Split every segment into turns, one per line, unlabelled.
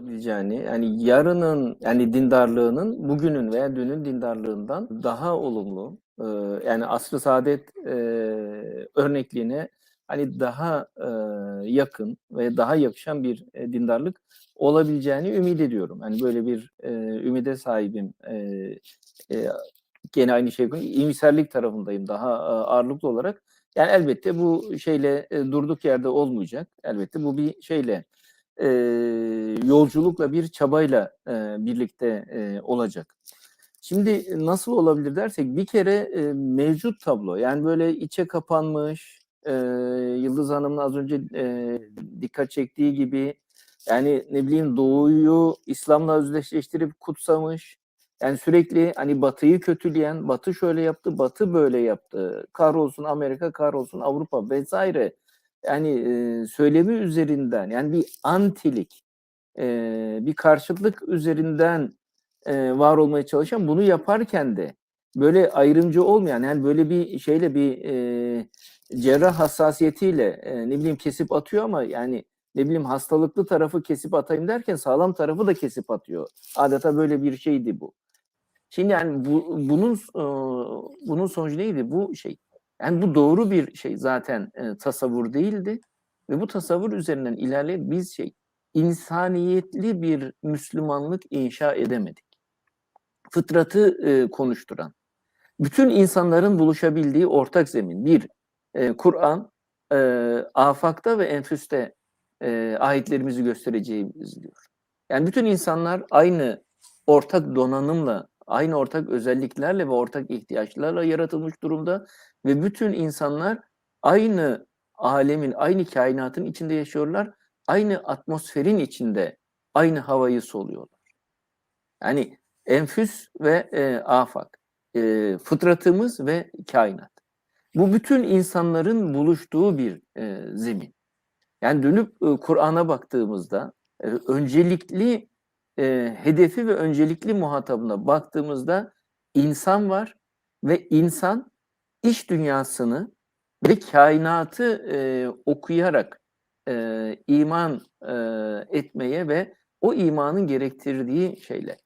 olabileceğini, yani yarının yani dindarlığının bugünün veya dünün dindarlığından daha olumlu, e, yani asr-ı saadet e, örnekliğine hani daha e, yakın ve daha yakışan bir e, dindarlık olabileceğini ümit ediyorum. Hani böyle bir e, ümide sahibim. E, e, gene aynı şey iyimserlik tarafındayım daha e, ağırlıklı olarak. Yani elbette bu şeyle e, durduk yerde olmayacak. Elbette bu bir şeyle e, yolculukla bir çabayla e, birlikte e, olacak. Şimdi nasıl olabilir dersek bir kere e, mevcut tablo yani böyle içe kapanmış e, Yıldız Hanım'ın az önce e, dikkat çektiği gibi yani ne bileyim doğuyu İslam'la özdeşleştirip kutsamış yani sürekli hani Batı'yı kötüleyen, Batı şöyle yaptı, Batı böyle yaptı. Kahrolsun Amerika, kahrolsun Avrupa vesaire. Yani e, söylemi üzerinden yani bir antilik, e, bir karşıtlık üzerinden e, var olmaya çalışan bunu yaparken de böyle ayrımcı olmayan yani böyle bir şeyle bir e, cerrah hassasiyetiyle e, ne bileyim kesip atıyor ama yani ne bileyim hastalıklı tarafı kesip atayım derken sağlam tarafı da kesip atıyor. Adeta böyle bir şeydi bu. Şimdi yani bu, bunun e, bunun sonucu neydi? Bu şey yani bu doğru bir şey zaten e, tasavvur değildi ve bu tasavvur üzerinden ilerleyip biz şey insaniyetli bir Müslümanlık inşa edemedik. Fıtratı e, konuşturan, bütün insanların buluşabildiği ortak zemin. Bir, e, Kur'an e, afakta ve enfüste e, ayetlerimizi göstereceğimiz diyor. Yani bütün insanlar aynı ortak donanımla aynı ortak özelliklerle ve ortak ihtiyaçlarla yaratılmış durumda ve bütün insanlar aynı alemin, aynı kainatın içinde yaşıyorlar. Aynı atmosferin içinde aynı havayı soluyorlar. Yani enfüs ve e, afak, e, fıtratımız ve kainat. Bu bütün insanların buluştuğu bir e, zemin. Yani dönüp e, Kur'an'a baktığımızda e, öncelikli e, hedefi ve öncelikli muhatabına baktığımızda insan var ve insan iş dünyasını ve kainatı e, okuyarak e, iman e, etmeye ve o imanın gerektirdiği şeyle.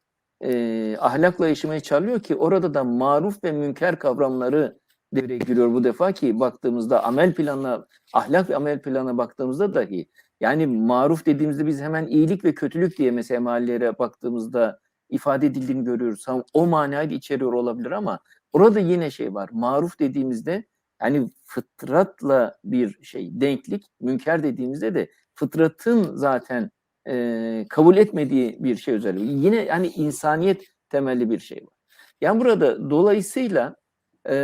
E, ahlakla yaşamaya çağırıyor ki orada da maruf ve münker kavramları devreye giriyor bu defa ki baktığımızda amel planına, ahlak ve amel planına baktığımızda dahi yani maruf dediğimizde biz hemen iyilik ve kötülük diye mesela mahallelere baktığımızda ifade edildiğini görüyoruz. O manayı içeriyor olabilir ama orada yine şey var. Maruf dediğimizde yani fıtratla bir şey denklik, münker dediğimizde de fıtratın zaten e, kabul etmediği bir şey özelliği. Yine yani insaniyet temelli bir şey var. Yani burada dolayısıyla e,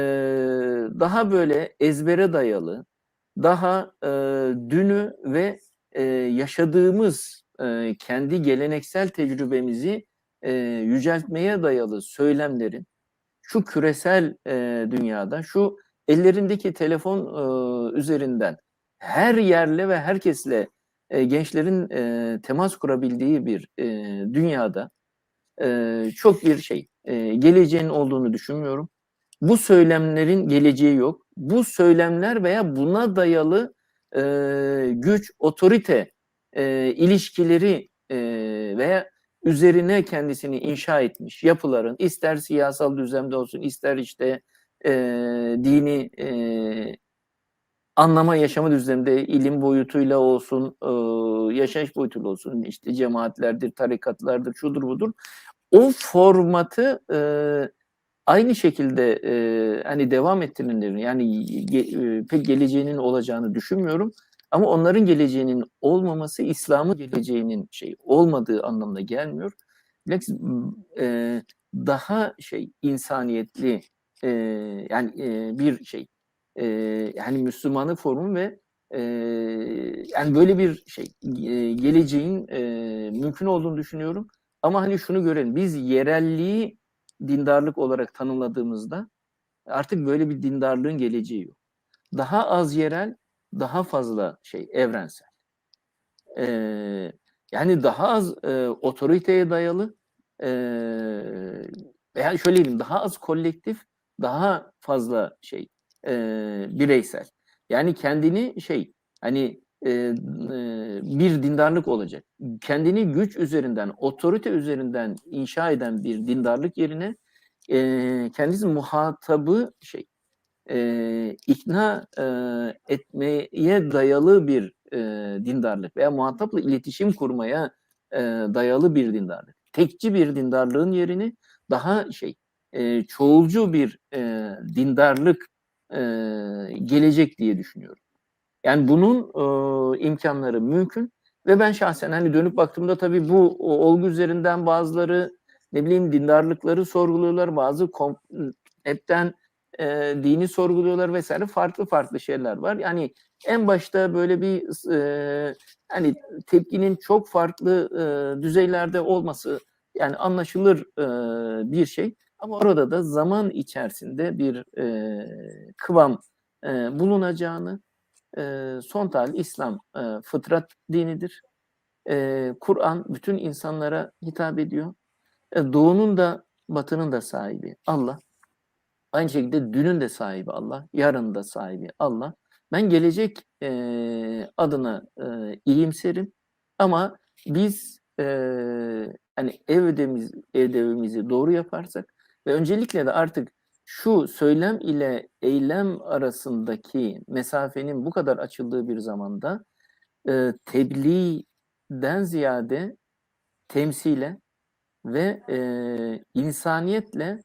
daha böyle ezbere dayalı, daha e, dünü ve e, yaşadığımız e, kendi geleneksel tecrübemizi e, yüceltmeye dayalı söylemlerin şu küresel e, dünyada, şu ellerindeki telefon e, üzerinden her yerle ve herkesle e, gençlerin e, temas kurabildiği bir e, dünyada e, çok bir şey e, geleceğin olduğunu düşünmüyorum. Bu söylemlerin geleceği yok. Bu söylemler veya buna dayalı e, güç, otorite e, ilişkileri e, veya üzerine kendisini inşa etmiş yapıların ister siyasal düzlemde olsun ister işte e, dini e, anlama yaşama düzleminde ilim boyutuyla olsun e, yaşayış boyutuyla olsun işte cemaatlerdir, tarikatlardır, şudur budur. O formatı e, aynı şekilde e, hani devam ettirenlerin yani ge, e, pek geleceğinin olacağını düşünmüyorum. Ama onların geleceğinin olmaması İslam'ın geleceğinin şey olmadığı anlamına gelmiyor. Bilakis e, daha şey insaniyetli e, yani e, bir şey e, yani Müslümanlık formu ve e, yani böyle bir şey e, geleceğin e, mümkün olduğunu düşünüyorum. Ama hani şunu görelim biz yerelliği dindarlık olarak tanımladığımızda artık böyle bir dindarlığın geleceği yok. Daha az yerel, daha fazla şey evrensel. Ee, yani daha az e, otoriteye dayalı e, veya şöyle diyeyim daha az kolektif, daha fazla şey e, bireysel. Yani kendini şey hani e, e, bir dindarlık olacak. Kendini güç üzerinden, otorite üzerinden inşa eden bir dindarlık yerine e, kendisi muhatabı şey e, ikna e, etmeye dayalı bir e, dindarlık veya muhatapla iletişim kurmaya e, dayalı bir dindarlık. Tekçi bir dindarlığın yerini daha şey e, çoğulcu bir e, dindarlık e, gelecek diye düşünüyorum. Yani bunun e, imkanları mümkün ve ben şahsen hani dönüp baktığımda tabii bu olgu üzerinden bazıları ne bileyim dindarlıkları sorguluyorlar, bazı hepten e, dini sorguluyorlar vesaire farklı farklı şeyler var. Yani en başta böyle bir e, hani tepkinin çok farklı e, düzeylerde olması yani anlaşılır e, bir şey. Ama orada da zaman içerisinde bir e, kıvam e, bulunacağını, e, son tahl İslam e, fıtrat dinidir. E, Kur'an bütün insanlara hitap ediyor. E, doğunun da batının da sahibi Allah. Aynı şekilde dünün de sahibi Allah, yarın da sahibi Allah. Ben gelecek e, adına e, iyimserim ama biz e, hani ev ödevimiz, ödevimizi doğru yaparsak ve öncelikle de artık şu söylem ile eylem arasındaki mesafenin bu kadar açıldığı bir zamanda e, tebliğden ziyade temsile ve e, insaniyetle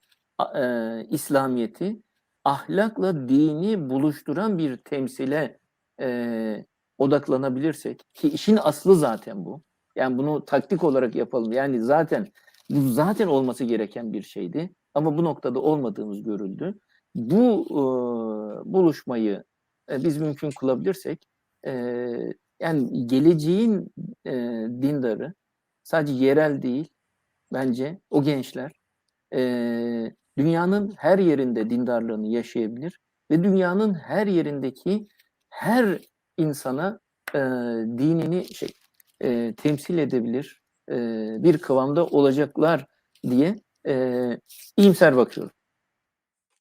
e, İslamiyeti ahlakla dini buluşturan bir temsile e, odaklanabilirsek ki işin aslı zaten bu. Yani bunu taktik olarak yapalım. Yani zaten bu zaten olması gereken bir şeydi. Ama bu noktada olmadığımız görüldü. Bu e, buluşmayı e, biz mümkün kılabilirsek e, yani geleceğin e, dindarı sadece yerel değil bence o gençler e, dünyanın her yerinde dindarlığını yaşayabilir ve dünyanın her yerindeki her insana e, dinini şey e, temsil edebilir e, bir kıvamda olacaklar diye e, iyimser bakıyorum.